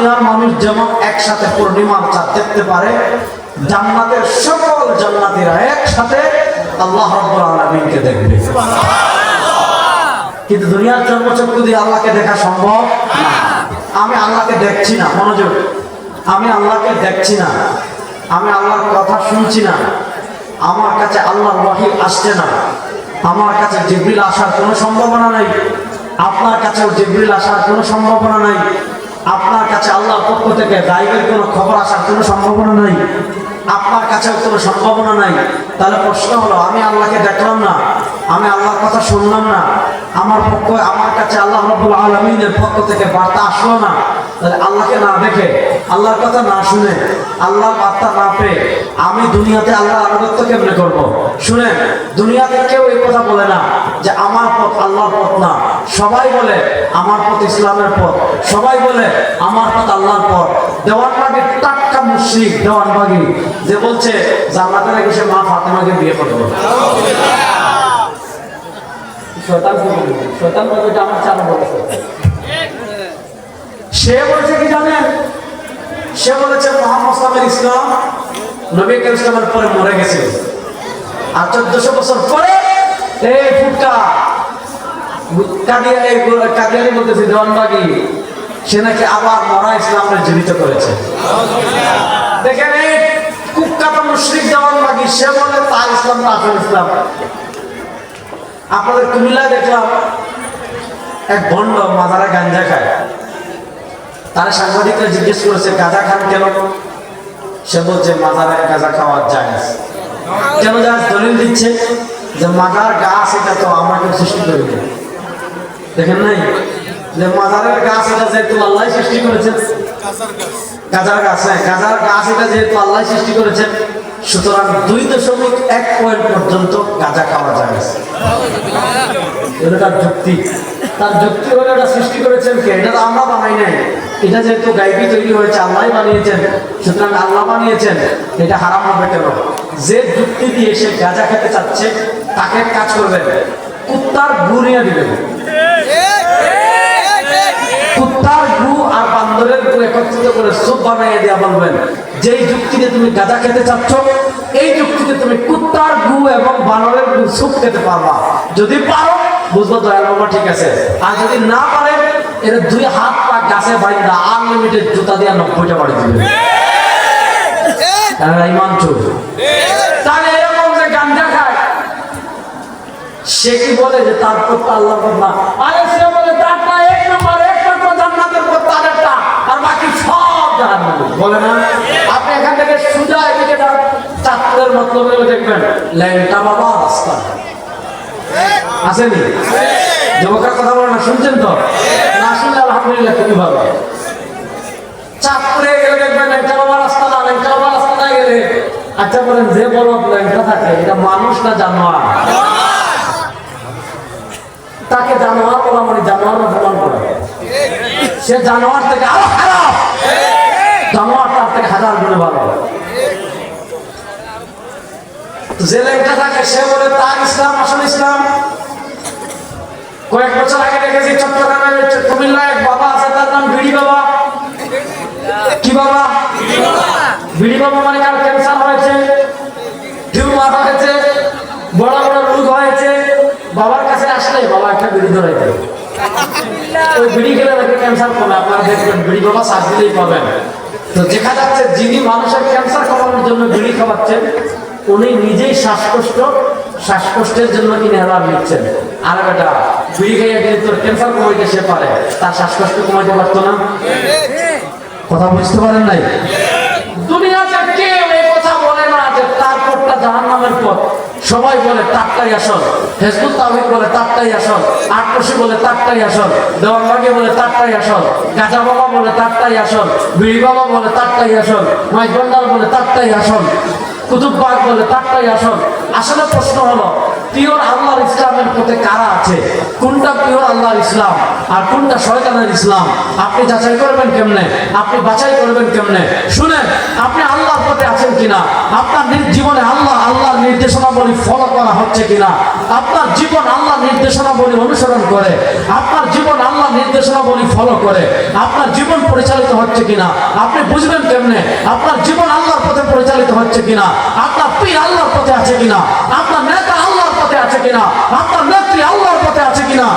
দুনিয়ার মানুষ যেমন একসাথে পূর্ণিমার চাঁদ দেখতে পারে জান্নাতের সকল জান্নাতীরা একসাথে আল্লাহ রাব্বুল আলামিনকে দেখবে। কিন্তু দুনিয়ার জন্মচক্ষু দিয়ে আল্লাহকে দেখা সম্ভব না। আমি আল্লাহকে দেখছি না মনোযোগ। আমি আল্লাহকে দেখছি না। আমি আল্লাহর কথা শুনছি না। আমার কাছে আল্লাহর ওয়াহি আসছে না। আমার কাছে জিবরিল আসার কোনো সম্ভাবনা নাই। আপনার কাছেও জিবরিল আসার কোনো সম্ভাবনা নাই। আপনার কাছে আল্লাহর পক্ষ থেকে গাইবের কোনো খবর আসার কোনো সম্ভাবনা নাই। আপনার কাছে কোনো সম্ভাবনা নাই। তাহলে প্রশ্ন হলো, আমি আল্লাহকে দেখলাম না, আমি আল্লাহর কথা শুনলাম না, আমার পক্ষ আমার কাছে আল্লাহ রব্বুল আলমিনের পক্ষ থেকে বার্তা আসলো না তাহলে আল্লাহকে না দেখে, আল্লাহর কথা না শুনে, আল্লাহর বার্তা না পেয়ে আমি দুনিয়াতে আল্লাহর আনুগত্য কেমনে করব? শুনেন, দুনিয়াতে কেউ এই কথা বলে না যে আমার পথ আল্লাহর পথ না। সবাই বলে, আমার পথ ইসলামের পথ। সবাই বলে, আমার পথ আল্লাহর পথ। দেওয়ানবাগের টাটকা মুশ্রিক দেওয়ানবাগি যে বলছে জান্নাতে নাকি সে মা ফাতেমাকে বিয়ে করবে? শয়তান বলবে? আমার চার বলেছে সে বলছে কি জানেন? সে বলেছে মোহাম্মদ ইসলাম নবী ইসলামের পরে মরে গেছে। আর চোদ্দশো বছর পরে এই ফুটকা কাদিয়া এই কাদিয়ানি বলতেছে দেওয়ানবাগি, সে নাকি আবার মরা ইসলামের জীবিত করেছে। দেখেন এই কুখ্যাত মুশরিক দেওয়ানবাগি, সে বলে তার ইসলাম না আসল ইসলাম। আপনাদের কুমিল্লায় দেখলাম এক ভণ্ড মাদারা গাঞ্জা খায়। তারা সাংবাদিকরা জিজ্ঞেস করেছে গাঁজা খান কেন? সে বলছে মাদারে গাঁজা খাওয়ার যায় কেন যায় দলিল দিচ্ছে যে মাদার গাছ এটা তো আমাকে সৃষ্টি করি দেখেন নাই? যে মাজারের গাছ এটা যেহেতু আল্লাহ সৃষ্টি করেছেন গাজার গাছ। হ্যাঁ গাজার গাছ এটা যেহেতু আল্লাহ সৃষ্টি করেছেন সুতরাং দুই দশমিক এক পয়েন্ট পর্যন্ত গাঁজা খাওয়া যায় এটা যুক্তি। তার যুক্তি হলে এটা সৃষ্টি করেছেন কে? এটা তো আমরা বানাই নাই। এটা যেহেতু গাইবি তৈরি হয়েছে আল্লাহ বানিয়েছেন। সুতরাং আল্লাহ বানিয়েছেন, এটা হারাম হবে কেন? যে যুক্তি দিয়ে সে গাঁজা খেতে চাচ্ছে, তাকে কাজ করবেন, কুত্তার গু নিয়ে দিবেন কুত্তার গু আর বান্দরের গু একত্রিত করে সুপ বানাইয়ে দেওয়া বলবেন, যেই যুক্তিতে তুমি গাঁজা খেতে চাচ্ছ, এই যুক্তিতে তুমি কুত্তার গু এবং বানরের গু সুপ খেতে পারবা। যদি পারো বুঝব দয়াল বাবা ঠিক আছে। আর যদি না পারে এর দুই হাত পা গাছে বাইন্দা আনলিমিটেড জুতা দিয়ে নব্বইটা বাড়ি দিবে। তারা ইমান চোর তাহলে এরকম যে গাঞ্জা খায় সে কি বলে যে তার আল্লাহ না? আরে সে বলে তারটা এক নম্বর এক নম্বর জান্নাতের পথ তাদেরটা আর বাকি সব বলে না? আপনি এখান থেকে সুজা এদিকে যান মতলব দেখবেন ল্যাংটা বাবা রাস্তা। আসেনি? কথা বলে না, শুনছেন তো? না শুনলে আলহামদুলিল্লাহ খুবই ভালো। চাঁদপুরে গেলে দেখবেন রাস্তা না গেলে আচ্ছা বলেন, যে বড় ল্যাংটা থাকে, এটা মানুষ না জানোয়ার? তাকে জানোয়ার বলা মানে জানোয়ার প্রমাণ করে। সে জানোয়ার থেকে আরও খারাপ জানোয়ার তার থেকে হাজার গুণে ভালো যে লেখা থাকে সে বলে, তার ইসলাম, আসল ইসলাম। কয়েক বছর আগে দেখেছি চট্টগ্রামের কুমিল্লা এক বাবা আছে, তার নাম বিড়ি বাবা। কি বাবা? বিড়ি বাবা মানে কার ক্যান্সার হয়েছে, টিউমার হয়েছে, বড় বড় রোগ হয়েছে। বাবার কাছে আসলে বাবা একটা বিড়ি ধরে দেয়। ওই বিড়ি খেলে নাকি ক্যান্সার কমে, আপনারা দেখবেন, বিড়ি বাবা শ্বাস দিলেই পাবেন। তো দেখা যাচ্ছে, যিনি মানুষের ক্যান্সার কমানোর জন্য বিড়ি খাওয়াচ্ছেন উনি নিজেই শ্বাসকষ্ট, শ্বাসকষ্টের জন্য তিনি হেলার নিচ্ছেন আর বেটা বিড়ি খাইয়ে গেলে তোর ক্যান্সার কমাইতে সে পারে, তার শ্বাসকষ্ট কমাইতে পারতো না? কথা বুঝতে পারেন নাই? দুনিয়াতে কেউ কথা বলে না যে তার পথটা পথ। সবাই বলে, তারটাই আসল। হেজবুত তাহিদ বলে, তারটাই আসল। আটকশি বলে, তারটাই আসল। দেওয়ানবাগি বলে, তারটাই আসল। গাজা বাবা বলে, তারটাই আসল। বিড়ি বাবা বলে, তারটাই আসল। মাইজবান্ডার বলে, তারটাই আসল। কুতুববাগ বলে তারটাই আসল। আসলে প্রশ্ন হলো পিওর আল্লাহর ইসলামের পথে কারা আছে? কোনটা পিওর আল্লাহর ইসলাম? আর কোনটা শয়তানের ইসলাম? আপনি যাচাই করবেন কেমনে? আপনি বাছাই করবেন কেমনে? শুনেন, আপনি আল্লাহর পথে আছেন কিনা? আপনার জীবনে আল্লাহ, আল্লাহর নির্দেশনাবলী ফলো করা হচ্ছে কিনা? আপনার জীবন আল্লাহর নির্দেশনাবলী অনুসরণ করে? আপনার জীবন আল্লাহর নির্দেশনাবলী ফলো করে? আপনার জীবন পরিচালিত হচ্ছে কিনা? আপনি বুঝবেন কেমনে? আপনার জীবন আল্লাহর পথে পরিচালিত হচ্ছে কিনা? আপনার পীর আল্লাহর পথে আছে কিনা? আপনার নেতা আছে কিনা? আপনার নেত্রী আল্লাহর পথে আছে কিনা?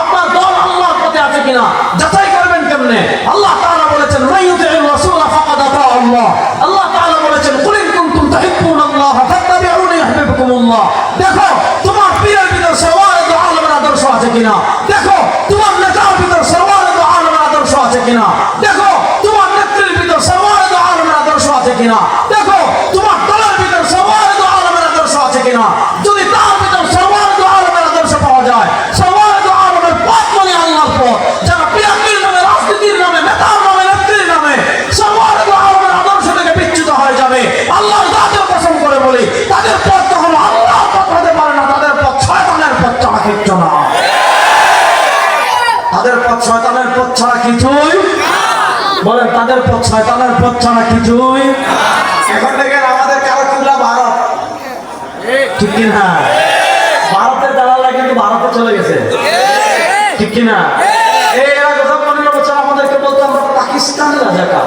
আপনার দল আল্লাহর পথে আছে কিনা? যাচাই করবেন কেমনে? আল্লাহ তাআলা বলেছেন মাইয়ুতি'র রাসূলা ফাকাদ আতা আল্লাহ। আল্লাহ তাআলা বলেছেন, কুল ইন কুনতুম তুহিব্বুনাল্লাহ ফাত্তাবিউনি ইউহিব্বুকুমুল্লাহ। দেখো, তোমার পীরের ভিতর সওয়ারিদ আলমের আদর্শ আছে কিনা? দেখো, তোমার নেতার ভিতর সওয়ারিদ আলমের আদর্শ আছে কিনা? দেখো, তোমার নেত্রীর ভিতর সওয়ারিদ আলমের আদর্শ আছে কিনা? দেখো, তোমার দলের ভিতর সওয়ারিদ আলমের আদর্শ আছে কিনা? যদি শয়তানের পথ ছাড়া কিছুই এখন দেখেন আমাদের কারও কিবলা ভারত। ঠিক কিনা? ভারতের দালালরা কিন্তু ভারতে চলে গেছে। ঠিক কিনা? এই কথা পনেরো বছর আমাদেরকে বলতো আমরা পাকিস্তানের রাজাকার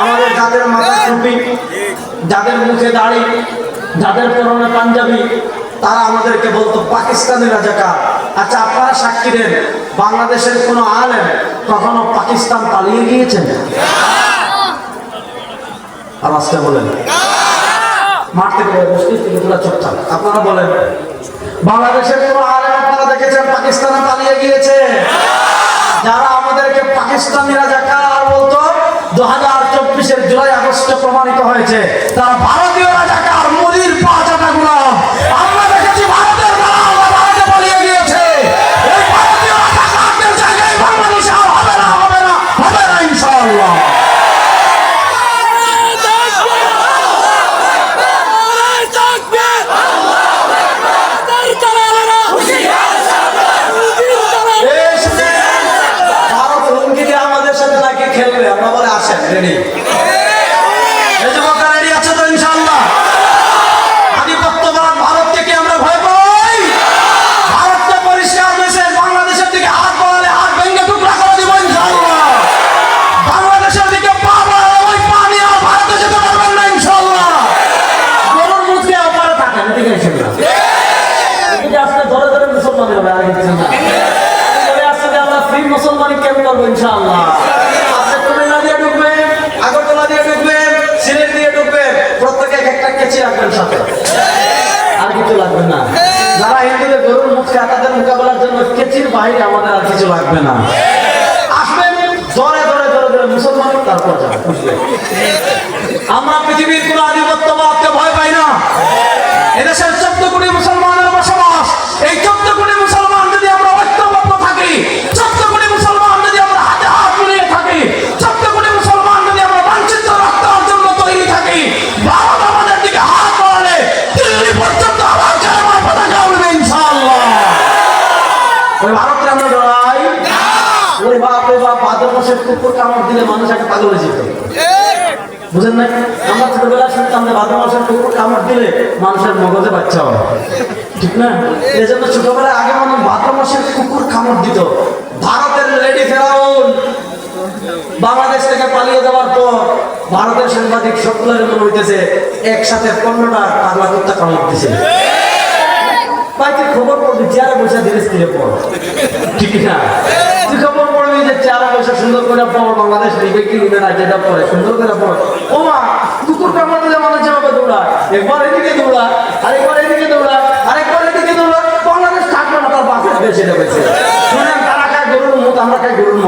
আমাদের যাদের মাথায় টুপি যাদের মুখে দাড়ি যাদের পরনে পাঞ্জাবি তারা আমাদেরকে বলতো পাকিস্তানি রাজাকার আচ্ছা আপনারা সাক্ষী দেন বাংলাদেশের কোন আলেম কখনো পাকিস্তান পালিয়ে গিয়েছেন? মাঠ থেকে বলেন, আপনারা বলেন বাংলাদেশের আলেম আপনারা দেখেছেন পাকিস্তানে পালিয়ে গিয়েছে? যারা আমাদেরকে পাকিস্তানি রাজাকার বলতো দু হাজার চব্বিশের জুলাই আগস্টে প্রমাণিত হয়েছে তারা ভারতীয় রাজাকার মোদির পাঁচাটা গুলাম রাখবেন সাথে। আর কিছু লাগবে না। যারা গরুর মোকাবেলার জন্য কেচির আমাদের আর কিছু লাগবে না। আসবেন, জোরে জোরে জোরে জোরে মুসলমান, তারপর যাবে। আমরা পৃথিবীর কোন আধিপত্যবাদকে ভয় পাই না। এদেশের চোদ্দ কোটি মুসলমানের বসবাস, এই চোদ্দ কোটি বাপ কুকুর কামড় দিলে বুঝেন না আমরা শুনতাম যে মাসের কুকুর কামড় দিলে মানুষের ঠিক না? এই জন্য ছোটবেলায় আগে মানুষ ভাদ্র মাসের কুকুর ভারতের লেডি বাংলাদেশ থেকে পালিয়ে যাওয়ার পর ভারতের সাংবাদিক সকলের মনে হইতেছে, একসাথে কুত্তা কামড় দিছে ভাই খবর পড়বি চেয়ারে বসে ধীরে ধীরে পড়। ঠিক না? তুই খবর পড়বি যে সুন্দর করে পড়, বাংলাদেশ নিবে কি নিবে না যেটা পড়ে, সুন্দর করে পড়। ও মা দিলে মানুষ একবার এদিকে আরেকবার এদিকে দৌড়ায়, আরেকবার এদিকে বাংলাদেশ থাকবে না, তার বাসে বেশি দেবেছে শুনেন তারা খায় গরুর মুখ, আমরা খাই গরুর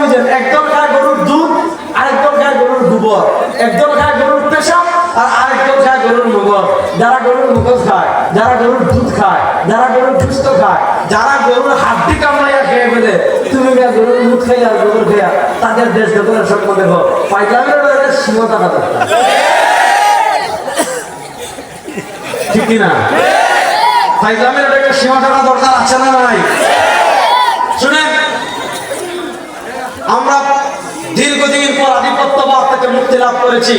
বুঝেন, একদল খায় গরুর দুধ, আরেকদল খায় গরুর গোবর, একদল খায় গরুর পেশাব আর আরেকদল খায় গরুর মগজ যারা গরুর মগজ খায় যারা গরুর দুধ খায়, যারা গরুর দুস্থ খায়, যারা গরুর হাড্ডি কামড়াইয়া খেয়ে ফেলে, তুমি গরুর দুধ খাইয়া আর গরুর খেয়া, তাদের দেশ দেখো স্বপ্ন দেখো, পাইকারের সীমতা কথা ঠিক কিনা? ফাইজলামের একটা সীমা থাকা দরকার আছে না নাই? শুনেন, আমরা দীর্ঘদিন পর আধিপত্যবাদ থেকে মুক্তি লাভ করেছি।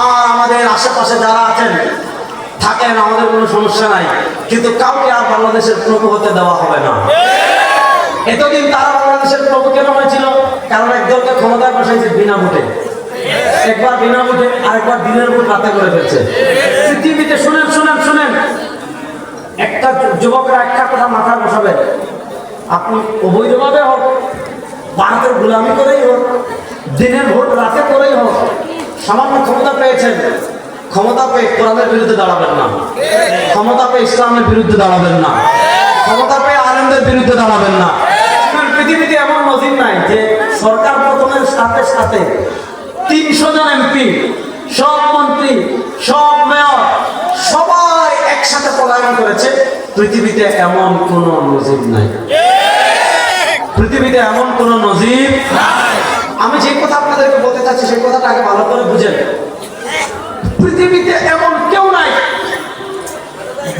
আর আমাদের আশেপাশে যারা আছেন থাকেন, আমাদের কোনো সমস্যা নাই। কিন্তু কাউকে আর বাংলাদেশের প্রভু হতে দেওয়া হবে না। এতদিন তারা বাংলাদেশের প্রভু কেন হয়েছিল? কারণ একদলকে ক্ষমতায় বসাইছে বিনা ভোটে। একবার বিনা ভোটে, আরেকবার দিনের ভোট রাতে করে ফেলছে। পৃথিবীতে শুনেন শুনেন শুনেন। একটা যুবকরা একটা কথা মাথায় বসাবেন। আপনি অবৈধভাবে হোক, ভারতের গোলামি করেই হোক, দিনের ভোট রাতে করেই হোক, সামান্য ক্ষমতা পেয়েছেন। ক্ষমতা পেয়ে কোরআনের বিরুদ্ধে দাঁড়াবেন না। ক্ষমতা পেয়ে ইসলামের বিরুদ্ধে দাঁড়াবেন না। ক্ষমতা পেয়ে আনন্দের বিরুদ্ধে দাঁড়াবেন না। পৃথিবীতে এমন নজির নাই যে সরকার পতনের সাথে সাথে তিনশো জন এমপি, সব মন্ত্রী, সব মেয়র, সবাই একসাথে পলায়ন করেছে। পৃথিবীতে এমন কোন নজির নাই। পৃথিবীতে এমন কোন নজির আমি যে কথা আপনাদেরকে বলতে চাচ্ছি, সেই কথাটা আগে ভালো করে বুঝেন। পৃথিবীতে এমন কেউ নাই।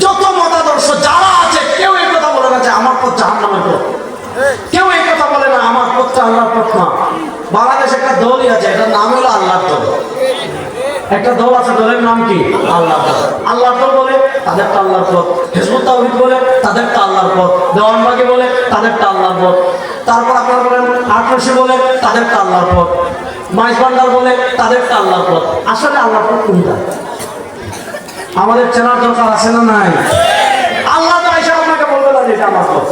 যত মতাদর্শ যারা আছে, কেউ এই কথা বলে না যে আমার পথ জাহান নামের পথ। কেউ এই কথা বলে না, আমার পথটা আল্লাহর পথ না। বাংলাদেশ একটা দলই আছে, এটার নাম হলো আল্লাহর দল। একটা দল আছে, দলের নাম কি? আল্লাহ আল্লাহর দল বলে তাদেরটা আল্লাহর পথ। হেজবুত তাওহীদ বলে তাদেরটা আল্লাহর পথ। দেওয়ানবাগি বলে তাদেরটা আল্লাহর পথ। তারপর আপনারা বলেন আটরশি বলে তাদেরটা আল্লাহর পথ। মাইজ ভান্ডার বলে তাদেরটা আল্লাহর পথ। আসলে আল্লাহর পথ কোনটা? আমাদের চেনার দরকার আছে না নাই? আল্লাহ তো এসে আপনাকে বলবে না এটা আমার পথ।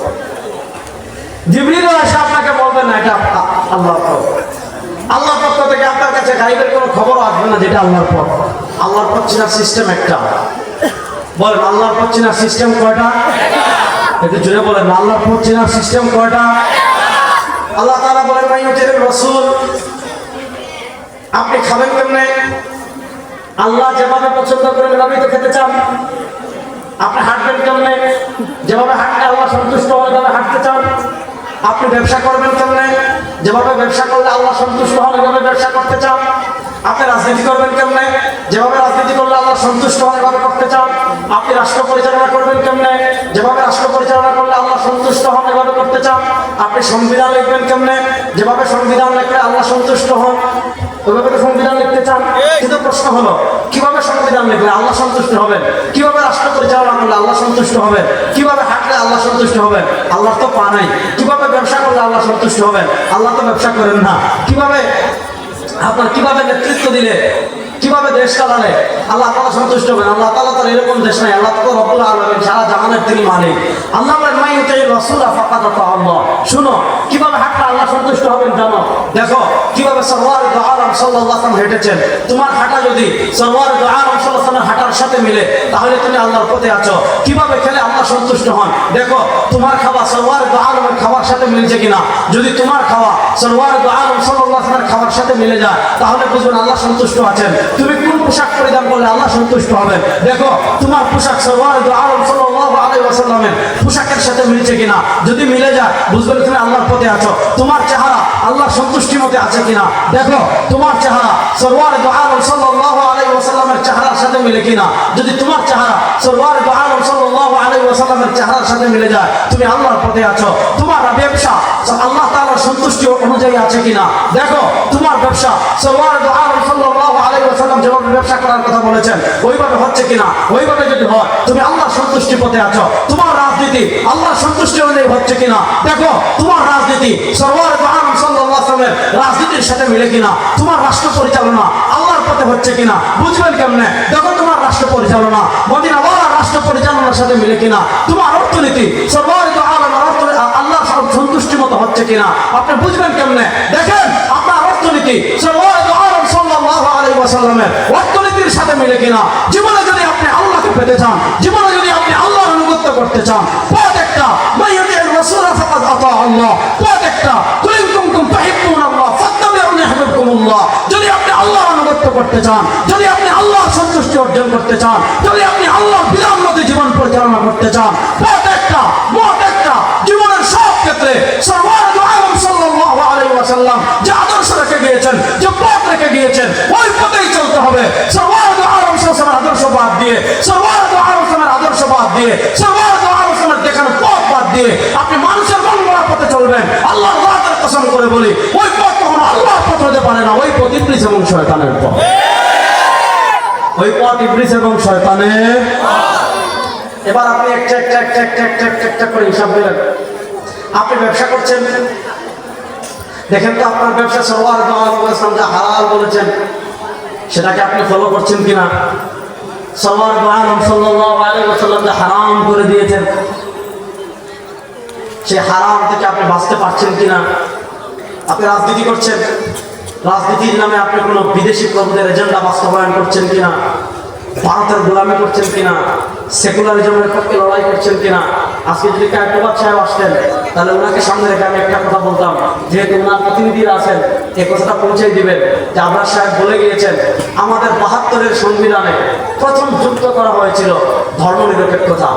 জিবরিলও এসে আপনাকে বলবে না এটা আ- আল্লাহর পথ। আল্লাহর পক্ষ থেকে আপনার কাছে গাইবের কোনো খবরও আসবে না যেটা আল্লাহর পথ। আল্লাহর পথ চেনার সিস্টেম একটা। বলেন, আল্লাহর পথ চেনার সিস্টেম কয়টা? একটু জুড়ে বলেন, আল্লাহর পথ চেনার সিস্টেম কয়টা? আল্লাহ তারা বলেন ভাই হচ্ছেন রসুল আপনি খাবেন কেমনে? আল্লাহ যেভাবে পছন্দ করেন এভাবেই তো খেতে চান। আপনি হাঁটবেন কেমনে? যেভাবে হাঁটলে আল্লাহ সন্তুষ্ট হন এভাবে হাঁটতে চান। আপনি ব্যবসা করবেন কেমনে? যেভাবে ব্যবসা করলে আল্লাহ সন্তুষ্ট হন এভাবে ব্যবসা করতে চান। আপনি রাজনীতি করবেন কেমনে? যেভাবে রাজনীতি করলে আল্লাহ সন্তুষ্ট হন এভাবে করতে চান। আপনি রাষ্ট্র পরিচালনা করবেন কেমনে? যেভাবে রাষ্ট্র পরিচালনা করলে আল্লাহ সন্তুষ্ট হন, এভাবে করতে চান। আপনি সংবিধান লিখবেন কেমনে? যেভাবে সংবিধান লিখলে আল্লাহ সন্তুষ্ট হন। সংবিধান লিখতে চান? কিন্তু প্রশ্ন হলো কীভাবে সংবিধান লিখলে আল্লাহ সন্তুষ্ট হবেন? কীভাবে রাষ্ট্র পরিচালনা করলে আল্লাহ সন্তুষ্ট হবেন? কীভাবে হাঁটলে আল্লাহ সন্তুষ্ট হবেন? আল্লাহ তো পা নাই। কীভাবে ব্যবসা করলে আল্লাহ সন্তুষ্ট হবেন? আল্লাহ তো ব্যবসা করেন না। কীভাবে আপনার কীভাবে নেতৃত্ব দিলে কীভাবে দেশ চালালে? আল্লাহ তালা সন্তুষ্ট হবেন। আল্লাহ তালা তার এরকম দেশ নাই। আল্লাহ তো রব্বুল আলমেন সারা জাহানের তিনি মালিক। আল্লাহ রসুল ফাঁকা তো আল্লাহ। শুনো, কীভাবে হাঁটলে আল্লাহ সন্তুষ্ট হবেন জানো? দেখো, কীভাবে সরওয়ার আলম সাল্লাহ হেঁটেছেন। তোমার হাঁটা যদি সরওয়ার আলম সাল্লাহ হাঁটার সাথে মিলে, তাহলে তুমি আল্লাহর পথে আছো। কীভাবে খেলে আল্লাহ সন্তুষ্ট হন? দেখো, তোমার খাওয়া সরওয়ার আলমের খাবার সাথে মিলছে কিনা? যদি তোমার খাওয়া সরওয়ার আলম সাল্লাহ খাবার সাথে মিলে যায়, তাহলে বুঝবেন আল্লাহ সন্তুষ্ট আছেন। তুমি কোন পোশাক পরিধান করলে আল্লাহ সন্তুষ্ট হবেন দেখো, তোমার পোশাক ওয়াসাল্লামের পোশাকের সাথে মিলছে কিনা? যদি মিলে যায় বুঝবেন তুমি আল্লাহর পথে আছো। তোমার চেহারা আল্লাহর সন্তুষ্টি মতে আছে কিনা? দেখো, তোমার চেহারা সরওয়ার আলম সাল্লাহ আলাই ওয়াসাল্লামের চেহারার সাথে মিলে কিনা? যদি তোমার চেহারা সরওয়ার আলম সাল্লাহ আলাই ওয়াসাল্লামের চেহারার সাথে মিলে যায়, তুমি আল্লাহর পথে আছো। তোমার ব্যবসা আল্লাহ তাআলার সন্তুষ্টি অনুযায়ী আছে কিনা? দেখো, তোমার ব্যবসা সরওয়ার আলম সাল্লাহ ওয়াসাল্লাম যেভাবে ব্যবসা করার কথা বলেছেন, ওইভাবে হচ্ছে কিনা? ওইভাবে যদি হয়, তুমি আল্লাহর সন্তুষ্টি পথে আছো। তোমার রাজনীতি আল্লাহর সন্তুষ্টি অনুযায়ী হচ্ছে কিনা? দেখো, তোমার রাজনীতি সরওয়ার আলম সাল্লাহ আসলামের রাজনীতির সাথে মিলে কিনা? তোমার রাষ্ট্র পরিচালনা আল্লাহর পথে হচ্ছে কিনা? বুঝবেন কেমনে? দেখো, তোমার রাষ্ট্র পরিচালনা মদিনা ওয়ালা রাষ্ট্র পরিচালনার সাথে মিলে কিনা? তোমার অর্থনীতি সর্বাধিক আলম আল্লাহ সন্তুষ্টি মতো হচ্ছে কিনা? আপনি বুঝবেন কেমনে? দেখেন, আপনার অর্থনীতি ওয়াসাল্লামের অর্থনীতির সাথে মিলে কিনা? জীবনে যদি আপনি আল্লাহকে পেতে চান, জীবনে যদি আপনি আল্লাহর আনুগত্য করতে চান, পথ একটা আল্লাহ আল্লাহ যদি আপনি আল্লাহর সন্তুষ্টি অর্জন করতে যদি আপনি আল্লাহর বিধান মতে জীবন পরিচালনা করতে চান, পথ একটা একটা, জীবনের সব ক্ষেত্রে সর্বাধিক আলম সাল্লাল্লাহু আলাইহি ওয়াসাল্লাম, যে আদর্শ রেখে গিয়েছেন, যে রেখে গিয়েছেন। ওই পথেই চলতে হবে। আলম সাল্লাল্লাহু আদর্শ বাদ দিয়ে সরওয়ার দু আলমের আদর্শ বাদ দিয়ে সরওয়ার দু আলমের দেখানো পথ বাদ দিয়ে আপনি মানুষের মন গড়া পথে চলবেন আল্লাহ কসম করে বলি, ওই পথ কখনো আল্লাহর পথ হতে পারে না, ওই পথ ইবলিস এবং শয়তানের পথ। ওই পথ ইবলিস এবং শয়তানের এবার আপনি একটা একটা একটা একটা একটা একটা করে হিসাব দিলেন। আপনি ব্যবসা করছেন দেখেন তো আপনার ব্যবসা সবার ইসলাম যা হালাল বলেছেন, সেটাকে আপনি ফলো করছেন কিনা? করে দিয়েছেন থেকে আপনি বাঁচতে পারছেন কিনা? আপনি রাজনীতি করছেন, রাজনীতির নামে আপনি কোনো বিদেশি বাস্তবায়ন করছেন কিনা? ভারতের গোলামি করছেন কিনা? সেকুলারিজমের পক্ষে লড়াই করছেন কিনা? আজকে যদি কায়কবাদ সাহেব আসতেন, তাহলে ওনাকে সামনে রেখে আমি একটা কথা বলতাম। যেহেতু ওনার প্রতিনিধিরা আছেন এই কথাটা পৌঁছে দিবেন। যে আবরার সাহেব বলে গিয়েছেন, আমাদের বাহাত্তরের সংবিধানে প্রথম যুক্ত করা হয়েছিল ধর্মনিরপেক্ষতা।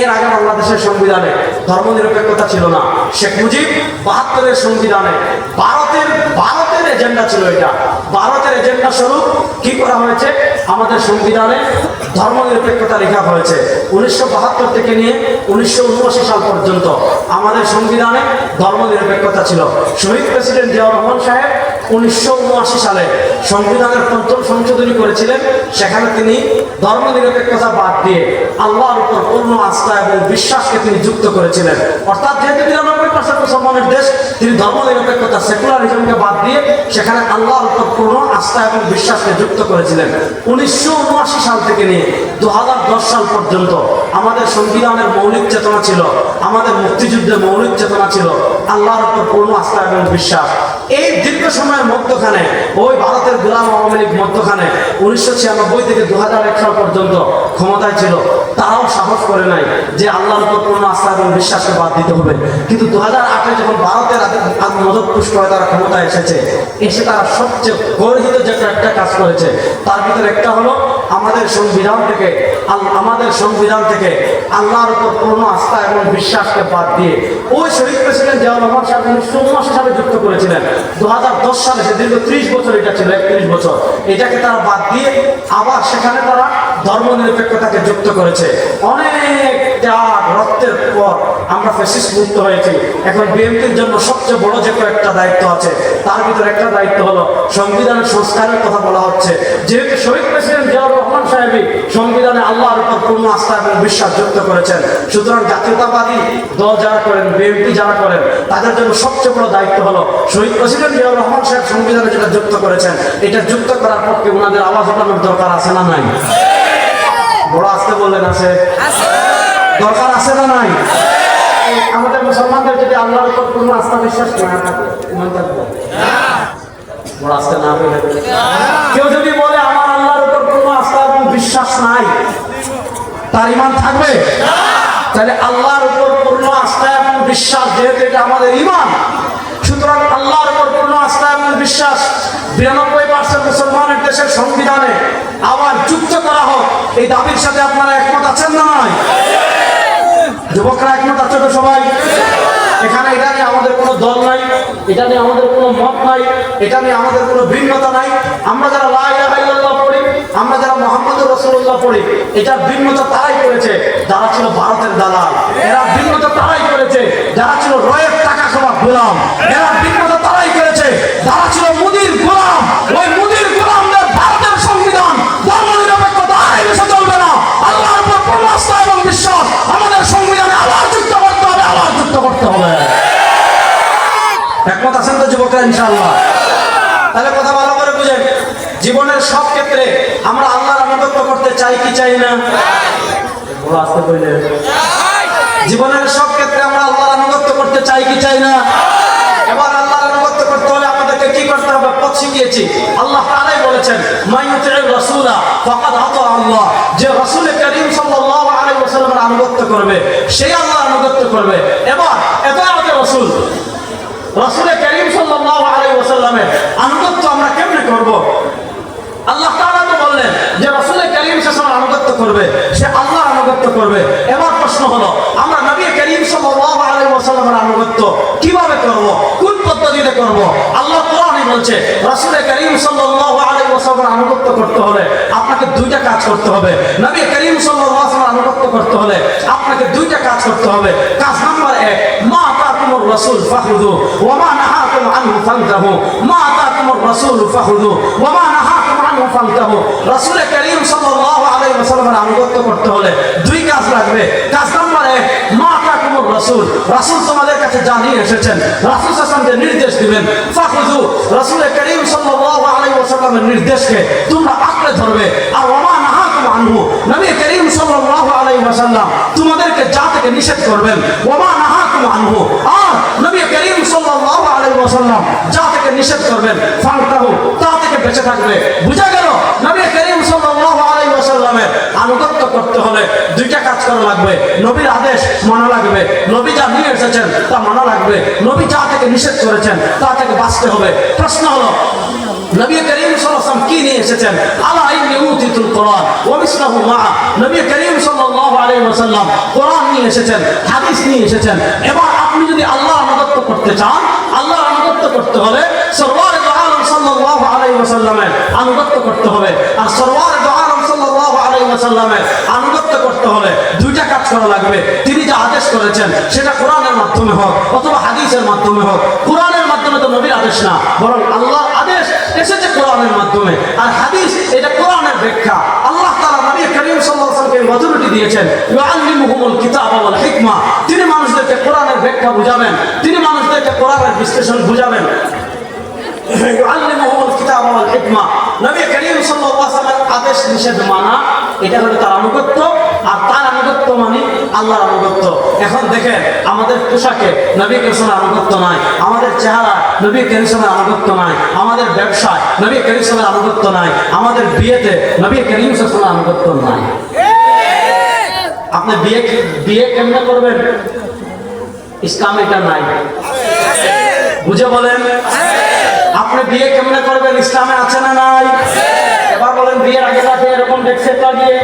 এর আগে বাংলাদেশের সংবিধানে ধর্মনিরপেক্ষতা ছিল না। শেখ মুজিব বাহাত্তরের সংবিধানে ভারতের ভারতের এজেন্ডা ছিল এটা। ভারতের এজেন্ডা স্বরূপ কি করা হয়েছে? আমাদের সংবিধানে ধর্মনিরপেক্ষতা লেখা হয়েছে। উনিশশো বাহাত্তর থেকে নিয়ে উনিশশো উনআশি সাল পর্যন্ত আমাদের সংবিধানে ধর্মনিরপেক্ষতা ছিল। শহীদ প্রেসিডেন্ট জিয়াউর রহমান সাহেব উনিশশো উনআশি সালে সংবিধানের পঞ্চম সংশোধনী করেছিলেন। সেখানে তিনি ধর্মনিরপেক্ষতা বাদ দিয়ে আল্লাহর উপর পূর্ণ আস্থা এবং বিশ্বাসকে তিনি যুক্ত করেছিলেন। অর্থাৎ যেহেতু নিরানব্বই পার্সেন্ট মুসলমানের দেশ, তিনি ধর্ম নিরপেক্ষতা সেকুলারিজমকে বাদ দিয়ে সেখানে আল্লাহ পূর্ণ আস্থা এবং বিশ্বাসকে যুক্ত করেছিলেন। উনিশশো উনআশি সাল থেকে নিয়ে দু হাজার দশ সাল পর্যন্ত আমাদের সংবিধানের মৌলিক চেতনা ছিল আমাদের মুক্তিযুদ্ধের মৌলিক চেতনা ছিল আল্লাহর উপর পূর্ণ আস্থা এবং বিশ্বাস। এই দীর্ঘ সময়ের মধ্যখানে, ওই ভারতের গোলাম আওয়ামী লীগ মধ্যখানে, উনিশশো ছিয়ানব্বই থেকে দু সাল পর্যন্ত ক্ষমতায় ছিল। তারাও সাহস করে নাই যে আল্লাহর উপর পূর্ণ আস্থা এবং বিশ্বাসকে বাদ দিতে হবে। কিন্তু দু হাজার আটে যখন ভারতের মদত পুষ্ট হয়ে তারা ক্ষমতায় এসেছে, এসে তারা সবচেয়ে গর্হিত যে একটা কাজ করেছে, তার ভিতরে একটা হলো আমাদের সংবিধান থেকে আমাদের সংবিধান থেকে আল্লাহর উপর পূর্ণ আস্থা এবং বিশ্বাসকে বাদ দিয়ে ওই শহীদ প্রেসিডেন্ট জিয়াউর রহমান সাহেব উনিশশো উনআশি সালে যুক্ত করেছিলেন। দু হাজার দশ সালে, সে দীর্ঘ ত্রিশ বছর এটা ছিল, একত্রিশ বছর। এটাকে তারা বাদ দিয়ে আবার সেখানে তারা ধর্মনিরপেক্ষতাকে যুক্ত করেছে। অনেক ত্যাগ রক্তের পর আমরা ফেসিস মুক্ত হয়েছি। এখন বিএনপির জন্য সবচেয়ে বড় যে কয়েকটা দায়িত্ব আছে, তার ভিতরে একটা দায়িত্ব হলো সংবিধানের সংস্কারের কথা বলা হচ্ছে। যেহেতু শহীদ প্রেসিডেন্ট জিয়াউর রহমান সাহেবই সংবিধানে আল্লাহর উপর পূর্ণ আস্থা এবং বিশ্বাস যুক্ত করেছেন, সুতরাং জাতীয়তাবাদী দল যারা করেন বিএনপি যারা করেন, তাদের জন্য সবচেয়ে বড় দায়িত্ব হলো শহীদ প্রেসিডেন্ট জিয়াউর রহমান সাহেব সংবিধানে যেটা যুক্ত করেছেন, এটা যুক্ত করার পক্ষে ওনাদের আওয়াজ ওঠানোর দরকার আছে না নাই? বড় আসতে বললেন আছে। দরকার আছে না নাই? আমাদের মুসলমানদের যদি আল্লাহর উপর পূর্ণ আস্থা বিশ্বাস না থাকে, ইমান থাকবে? বড় আসতে না পেলে কেউ যদি বলে আমার আল্লাহর উপর পূর্ণ আস্থা এবং বিশ্বাস নাই, তার ইমান থাকবে? তাহলে আল্লাহর উপর পূর্ণ আস্থা এবং বিশ্বাস, যেহেতু এটা আমাদের ইমান, সুতরাং আল্লাহর উপর পূর্ণ আস্থা এবং বিশ্বাস বিরানব্বই পার্সেন্ট মুসলমানের দেশের সংবিধানে আবার যুক্ত করা এই দাবির সাথে আপনারা একমত আছেন না? নয় যুবকরা একমত আছে তো সবাই? এখানে এটা নিয়ে আমাদের কোনো দল নাই, এটা নিয়ে আমাদের কোনো মত নাই, এটা নিয়ে আমাদের কোনো ভিন্নতা নাই। আমরা যারা লা ইলাহা ইল্লাল্লাহ পড়ি, আমরা যারা মোহাম্মদ রসুল্লাহ পড়ি এটা ভিন্নতা তারাই করেছে। যারা ছিল ভারতের দালাল, এরা ভিন্নতা তারাই করেছে। যারা ছিল রয়ের টাকা খাওয়া গোলাম, এরা ভিন্নতা তারাই করেছে। যারা ছিল মুদির গোলাম, ওই করতে হবে। একমত আছেন তো যুবকরা, ইনশাআল্লাহ? তাহলে কথা ভালো করে বুঝেন, জীবনের সব ক্ষেত্রে আমরা আল্লাহর আনুগত্য করতে চাই কি চাই না? আসতে বললে জীবনের সব ক্ষেত্রে আমরা আল্লাহর আনুগত্য করতে চাই কি চাই না? এবার আল্লাহর আনুগত্য করতে হলে আমাদেরকে কি করতে হবে? পথ শিখিয়েছি। আল্লাহ তাআলাই বলেছেন মাইয়ুতির রাসূলা ফাকাদ আতা আল্লাহ। যে রাসূল করিম সাল্লাল্লাহু ওয়াসাল্লামের আনুগত্য করবে, সেই আল্লাহর আনুগত্য করবে। এবার এত আমাদের রাসূল। রাসূল করিম সাল্লাল্লাহু আলাইহি ওয়াসাল্লামের আনুগত্য আমরা কেমনে করব? আল্লাহ তাআলা তো বললেন যে রাসূল করিম সাল্লাল্লাহু আনুগত্য করবে, সে আল্লাহর আনুগত্য করবে। এবার প্রশ্ন হলো, আমরা নবী করিম সাল্লাল্লাহু আলাইহি ওয়াসাল্লামের আনুগত্য কীভাবে করব? কোন পদ্ধতিতে করব? আল্লাহ বলছে রাসূল করিম সাল্লাল্লাহু আলাইহি ওয়াসাল্লামের আনুগত্য করতে হলে আপনাকে দুইটা কাজ করতে হবে। নবী করিম সাল্লাল্লাহু আলাইহি ওয়াসাল্লামের আনুগত্য করতে হলে আপনাকে দুইটা কাজ করতে হবে। কাজ নাম্বার এক, মা আতাকুমুর রাসূল ফাখুযু ওয়া মা নাহাকুম আনহু ফান্তাহু মা আতাকুমুর রাসূল ফাখুযু ওয়া মা নাহাকুম আনহু ফান্তাহু রাসূল করিম সাল্লাল্লাহু আলাইহি ওয়াসাল্লামের আনুগত্য করতে হলে দুই কাজ লাগবে। কাজ নাম্বার এক, মা রাসূল। রাসূল তোমাদের কাছে যা নিয়ে এসেছেন, রাসূল আলাইহি নির্দেশ দিবেন। ফাখুযু, রাসূল করিম সাল্লাল্লাহু আলাইহি নির্দেশকে তোমরা আঁকড়ে ধরবে। আর ওয়া মা নাহাকুম আনহু, নবী করিম সাল্লাল্লাহু আলাইহি ওয়াসাল্লাম তোমাদেরকে যা থেকে নিষেধ করবেন ওয়া মা নাহাকুম আনহু, আর নবী করিম সাল্লাল্লাহু আলাইহি ওয়াসাল্লাম যা থেকে নিষেধ করবেন ফান্তাহু তা থেকে বেঁচে থাকবে। বুঝা গেল? নবী করিম ওয়াসাল্লামের আনুগত্য করতে হলে দুইটা কাজ করা লাগবে। নবীর আদেশ মানা লাগবে। নবী যা নিয়ে এসেছেন তা মানা লাগবে। নবী যা থেকে নিষেধ করেছেন তা থেকে বাঁচতে হবে। প্রশ্ন হলো কি নিয়ে এসেছেন? নিয়ে এসেছেন নিয়ে এসেছেন। আপনি যদি আল্লাহর আনুগত্য করতে চান আনুগত্য করতে হলে করতে হবে। আর সরওয়ার ওয়াসাল্লামের আনুগত্য করতে হলে দুইটা কাজ করা লাগবে। তিনি যা আদেশ করেছেন, সেটা কোরআনের মাধ্যমে হোক অথবা হাদিসের মাধ্যমে হোক। কোরআনের মাধ্যমে তো নবীর আদেশ না, বরং আল্লাহর আদেশ এসেছে কোরআনের মাধ্যমে। আর হাদিস, এটা কোরআনের ব্যাখ্যা। আল্লাহ তাআলা নবী করিম সাল্লাল্লাহু আলাইহি দিয়েছেন, ইউআল্লিমুহুমুল কিতাব ওয়াল হিকমা। তিনি মানুষদেরকে কোরআনের ব্যাখ্যা বুঝাবেন, তিনি মানুষদেরকে কোরআনের বিশ্লেষণ বুঝাবেন। ইউআল্লিমুহুমুল কিতাব ওয়াল হিকমা। নবী করিম আদেশ নিষেধ মানা, এটা হলো তার আর তার মানে আল্লাহর এখন দেখেন, আমাদের পোশাকে নবী নাই, আমাদের চেহারা নবী নাই, আমাদের নবী নাই, আমাদের বিয়েতে নবী করিমের আনুগত্য নাই। আপনি বিয়ে বিয়ে কেমনে করবেন? ইসলাম এটা নাই। বুঝে বলেন? আপনি বিয়ে কেমনে করবেন? ইসলামে আছে না নাই? এবার বলেন, বিয়ের আগে রাতে এরকম ডেক্সেট লাগিয়ে?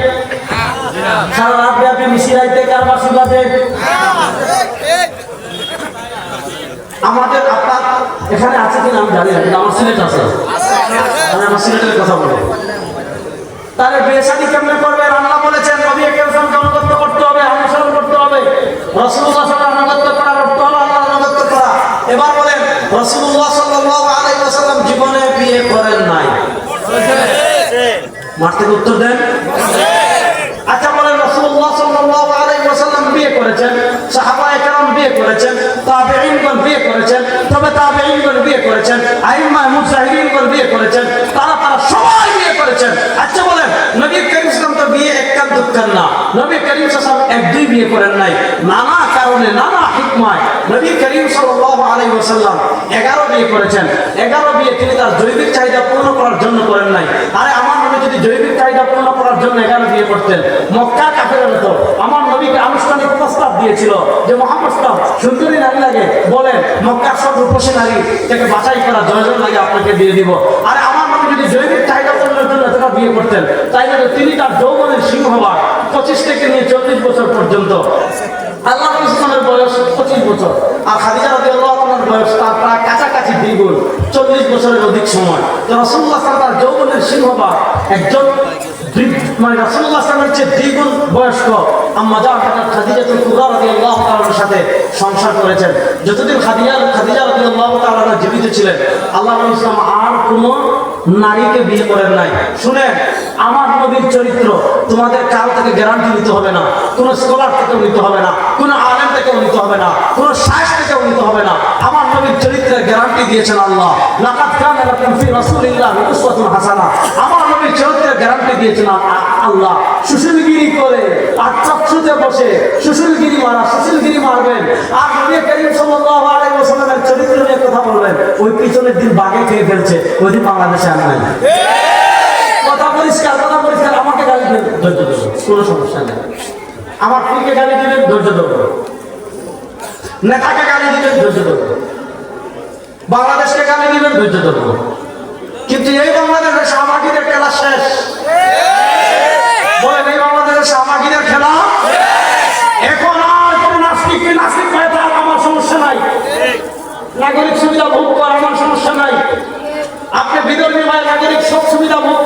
সারা রাত ব্যাপী মিশি রাইতে কারবার সুলাতে আমাদের আপনার এখানে আছে কিনা আমি জানি না, কিন্তু আমার সিলেট আছে। আমি আমার সিলেটের কথা বলি। তাহলে বিয়ে শাদী কেমনে করবেন? আল্লাহ বলেছেন নবী কেমনকে অনুগত্য করতে হবে, অনুসরণ করতে হবে। রসুল্লাহ রসুল্লাহ সাল্লাল্লাহু আলাইহি ওয়াসাল্লাম জীবনে বিয়ে করেন নাই। মারতে উত্তর দেন। আচ্ছা বলেন রসুল্লাহ সাল্লাল্লাহু আলাইহি ওয়াসাল্লাম বিয়ে করেছেন, সাহাবা একরাম বিয়ে করেছেন, তাবেঈনগণ বিয়ে করেছেন, তবে তাবেঈনগণ বিয়ে করেছেন আইম্মা মুজাহিদিনগণ বিয়ে করেছেন তারা তারা সবাই বিয়ে করেছেন আচ্ছা বলেন নবী করিম সাল্লাম তো বিয়ে দুঃখান না। নবী করিম সাল্লাম এক দুই বিয়ে করেন নাই। নানা কারণে, নানা হিকমায় নবী করিম সাল্লাল্লাহু আলাইহি ওয়াসাল্লাম 11 বিয়ে করেছেন। 11 বিয়ে তিনি তার জৈবিক চাহিদা পূর্ণ করার জন্য করেন নাই। আরে, আমার নবী যদি জৈবিক চাহিদা পূর্ণ করার জন্য 11 বিয়ে করতেন, মক্কা কাফেররা তো আমার নবীকে আনুষ্ঠানিক প্রস্তাব দিয়েছিল যে সাল্লাম সুন্দরী নারী লাগে, বলেন, মক্কার সব রূপসী নারী থেকে বাছাই করা জয়জন লাগে, আপনাকে দিয়ে দিব। আরে, আমার নবী যদি জৈবিক চাহিদা বিয়ে করতেন তাই জন্য তিনি তার যৌবনের সিংহ হওয়ার পঁচিশ থেকে নিয়ে চল্লিশ বছর পর্যন্ত। আল্লাহ ইসলামের বয়স পঁচিশ বছর। আর খাদিজা রাজি আল্লাহ বয়স তার প্রায় কাছাকাছি দ্বিগুণ, চল্লিশ বছরের অধিক সময়। তো রসুল্লাহ সাল তার যৌবনের সিংহবার একজন মানে রসুল্লাহ সালের চেয়ে দ্বিগুণ বয়স্ক সংসার করেছেন। যতদিন জীবিত ছিলেন, আল্লাহ ইসলাম আর কোনো নারীকে বিয়ে করেন নাই। শুনেন, আমার নবীর চরিত্র তোমাদের কারও থেকে গ্যারান্টি নিতে হবে না, কোন স্কলার থেকেও নিতে হবে না, কোন আলেম থেকেও নিতে হবে না, কোন সাহেব থেকেও নিতে হবে না। আমার নবীর চরিত্রের দিয়েছেন আল্লাহ। লাকাত কানা লাকুম ফি রাসূলিল্লাহি উসওয়াতুন হাসানাহ আমার নবীর চরিত্রের গ্যারান্টি দিয়েছেন আল্লাহ। সুশীলগিরি করে আর চক্ষুতে বসে সুশীলগিরি মারা, সুশীলগিরি মারবেন। আর নবী করিম সাল্লাল্লাহু আলাইহি ওয়াসাল্লামের চরিত্র নিয়ে কথা বলবেন। ওই পিছনের দিন বাগে খেয়ে ফেলছে, ওই দিন বাংলাদেশে নাই কথা পরিষ্কার কথা পরিষ্কার, আমাকে গালি দেবেন, ধৈর্য দেবো কোনো সমস্যা নেই। আমার পীরকে গালি দিবেন, ধৈর্য দেবো নেতাকে গালি দিবেন, ধৈর্য দেবো বাংলাদেশকে গালি দিবেন ধৈর্য ধরব। কিন্তু এই বাংলাদেশের সামাজিকের খেলা শেষ। এই বাংলাদেশের সামাজিকের খেলা? এখন আর নাস্তিক নাস্তিক হয়ে তার আমার সমস্যা নাই। নাগরিক সুবিধা ভোগ করার আমার সমস্যা নাই। বিধর্মী ভাই নাগরিক সব সুবিধা ভোগ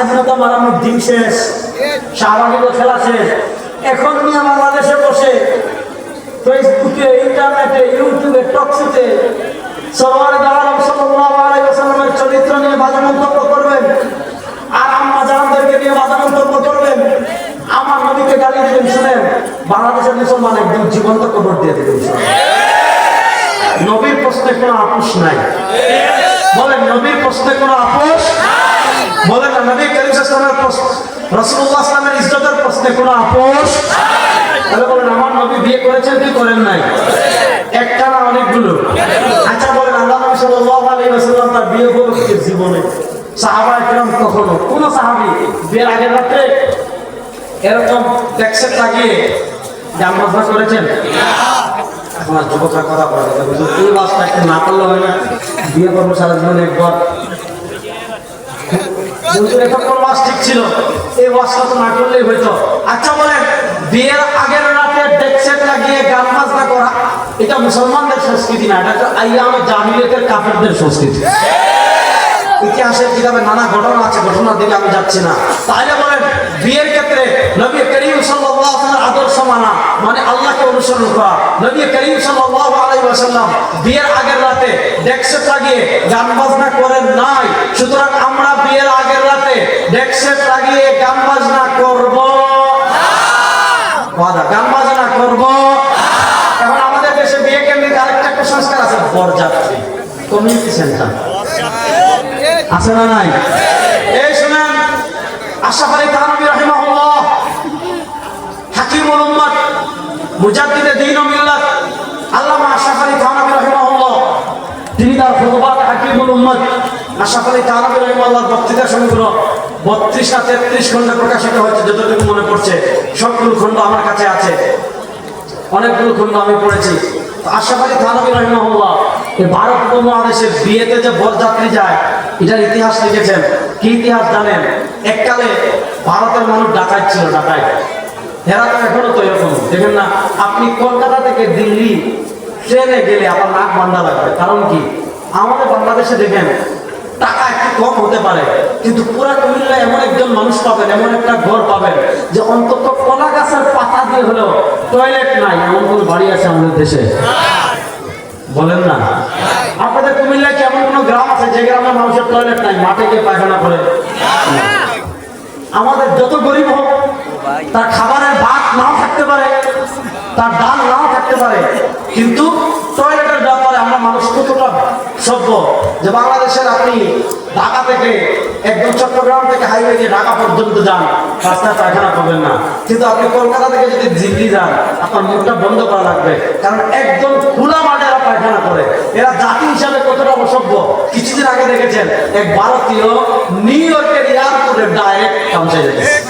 স্বাধীনতা মারানোর দিন শেষ শাহবাগিল খেলা শেষ। এখন নিয়ে বাংলাদেশে বসে ফেসবুকে, ইন্টারনেটে, ইউটিউবে, টকশোতে সবার আলম সাল্লাল্লাহু আলাইহি ওয়াসাল্লামের চরিত্র নিয়ে বাজে মন্তব্য করবেন। আর আম্মা জাহানদেরকে নিয়ে বাজে মন্তব্য করবেন। আমার নবীকে গালি দিবেন, শুনেন। বাংলাদেশের মুসলমান একদম জীবন্ত কবর দিয়ে দেবেন নবীর প্রশ্নে কোনো আপোষ নাই। বলেন, নবীর প্রশ্নে কোনো আপোষ বলেন না নবী করিম প্রশ্ন রসুল্লাহ ইসলামের ইজ্জতের প্রশ্নে কোনো আপোষ? তাহলে বলেন আমার নবী বিয়ে করেছেন কি করেন নাই? একটা না অনেকগুলো। আচ্ছা বলেন আল্লাহ নবী সাল্লাল্লাহু আলাইহি ওয়াসাল্লাম তার বিয়ে উপলক্ষে জীবনে সাহাবা একরাম কখনো কোন সাহাবী বিয়ের আগের রাতে এরকম ট্যাক্সেট লাগিয়ে গান বাজনা করেছেন? আর যুবকরা কথা বলে যে, বাসটা একটু না করলে হয় না। বিয়ে করব সারা জীবন একবার। ঠিক ছিল? এই তো না করলেই হইতো। আচ্ছা বিয়ের আগের রাতে ডেকসেট গান করা, এটা মুসলমানদের সংস্কৃতি না সংস্কৃতি। ইতিহাসের কিতাবে নানা ঘটনা আছে, ঘটনা দিকে আমি যাচ্ছি না। তাহলে বলেন, বিয়ের ক্ষেত্রে মানা আল্লাহকে অনুসরণ করা। নবী করিম সাল্লাল্লাহু আলাইহি ওয়াসাল্লাম বিয়ের আগের রাতে ডেক্সেট লাগিয়ে গান বাজনা করেন নাই। সুতরাং আমরা বিয়ের আগের রাতে ডেক্সেট লাগিয়ে গান বাজনা করব। গান বাজনা করব। এখন আমাদের দেশে বিয়ে কেন্দ্রিক আরেকটা একটা সংস্কার আছে বরযাত্রী। Community centre. আছে না নাই? এই শুনেন আশরাফ আলী থানভী রাহিমাহুল্লাহ হাকিমুল উম্মত মুজাদ্দিদে দ্বীন ও মিল্লাত আল্লামা আশরাফ আলী থানভী রাহিমাহুল্লাহ, তিনি তার খুতবাত হাকিমুল উম্মত। আশরাফ আলী থানভী রাহিমাহুল্লাহর বক্তৃতা সংগ্রহ বত্রিশ না তেত্রিশ খন্ডে প্রকাশিত হয়েছে, যতটুকু মনে পড়ছে, সবগুলো খণ্ড আমার কাছে আছে। অনেকগুলো খণ্ড আমি পড়েছি। আশরাফ আলী থানভী রহিমাহুল্লাহ ভারত উপমহাদেশে বিয়েতে যে বরযাত্রী যায়, এটার ইতিহাস লিখেছেন। কি ইতিহাস জানেন? এককালে ভারতের মানুষ ডাকাত ছিল, ডাকাত। এরা এখনও তো এরকম দেখেন না, আপনি কলকাতা থেকে দিল্লি ট্রেনে গেলে আমার নাক বান্ধা লাগবে। কারণ কি? আমাদের বাংলাদেশে দেখেন, টাকা একটু কম হতে পারে, কিন্তু পুরা কুমিল্লা এমন একজন মানুষ পাবেন, এমন একটা ঘর পাবেন যে অন্তত কলা গাছের পাতা দিয়ে হলেও টয়লেট নাই, এমন কোন বাড়ি আছে আমাদের দেশে? বলেন না। আপনাদের কুমিল্লায় কি এমন কোনো গ্রাম আছে যে গ্রামের মানুষের টয়লেট নাই, মাঠে গিয়ে পায়খানা করে? আমাদের যত গরিব হোক তার খাবারের ভাত নাও থাকতে পারে, তার ডাল নাও থাকতে পারে, কিন্তু টয়লেটের ব্যাপারে আমরা মানুষ কতটা সভ্য যে বাংলাদেশের আপনি ঢাকা থেকে একদম চট্টগ্রাম থেকে হাইওয়ে দিয়ে ঢাকা পর্যন্ত যান, রাস্তায় পায়খানা পাবেন না। কিন্তু আপনি কলকাতা থেকে যদি দিল্লি যান, আপনার মুখটা বন্ধ করা লাগবে, কারণ একদম খোলা মাঠে এরা পায়খানা করে। এরা জাতি হিসাবে কতটা অসভ্য? কিছুদিন আগে দেখেছেন, এক ভারতীয় নিউ ইয়র্কের এয়ারপোর্টে ডাইরেক্ট পৌঁছে যেতে এয়ারপোর্টে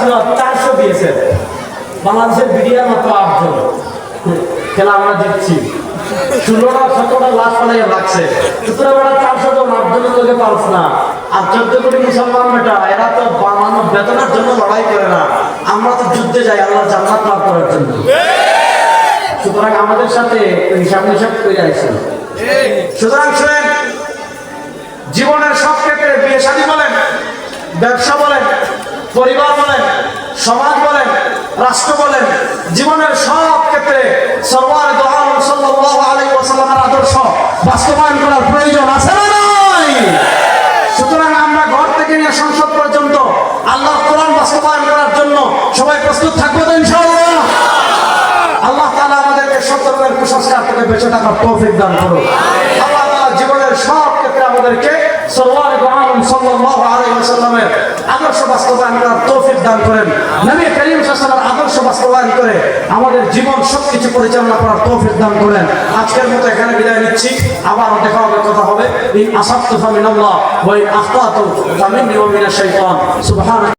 আসছিল চারশো দিয়েছে। বাংলাদেশের বিডিআর মাত্র আটজন। খেলা আমরা সতেরোটা লাশ লাগছে সুতরাং চারশো না। আর এরা তো জন্য লড়াই করে না। আমরা তো যুদ্ধে যাই করার জন্য। সুতরাং আমাদের সাথে হিসাব করে সুতরাং জীবনের সব ক্ষেত্রে বিয়ে শাদী বলেন, ব্যবসা বলেন পরিবার বলেন, সমাজ বলেন, রাষ্ট্র বলেন, জীবনের সব ক্ষেত্রে সর্বার দোহান সাল্লাল্লাহু আলাইহি ওয়াসাল্লামের আদর্শ বাস্তবায়ন করার প্রয়োজন আছে না নাই? সুতরাং আমরা ঘর থেকে নিয়ে সংসদ পর্যন্ত আল্লাহর কোরআন বাস্তবায়ন করার জন্য সবাই প্রস্তুত থাকব তো ইনশাআল্লাহ? আল্লাহ তাআলা আমাদের বেঁচে থাকার তৌফিক দান করো আল্লাহ জীবনের সব আমাদেরকে আদর্শ বাস্তবায়ন করার তৌফিক দান করেন। আদর্শ বাস্তবায়ন করে আমাদের জীবন সবকিছু পরিচালনা করার তৌফিক দান করেন। আজকের মতো এখানে বিদায় নিচ্ছি। আবার দেখা হবে, কথা হবে। ইন আসাদতু ফামিনাল্লাহ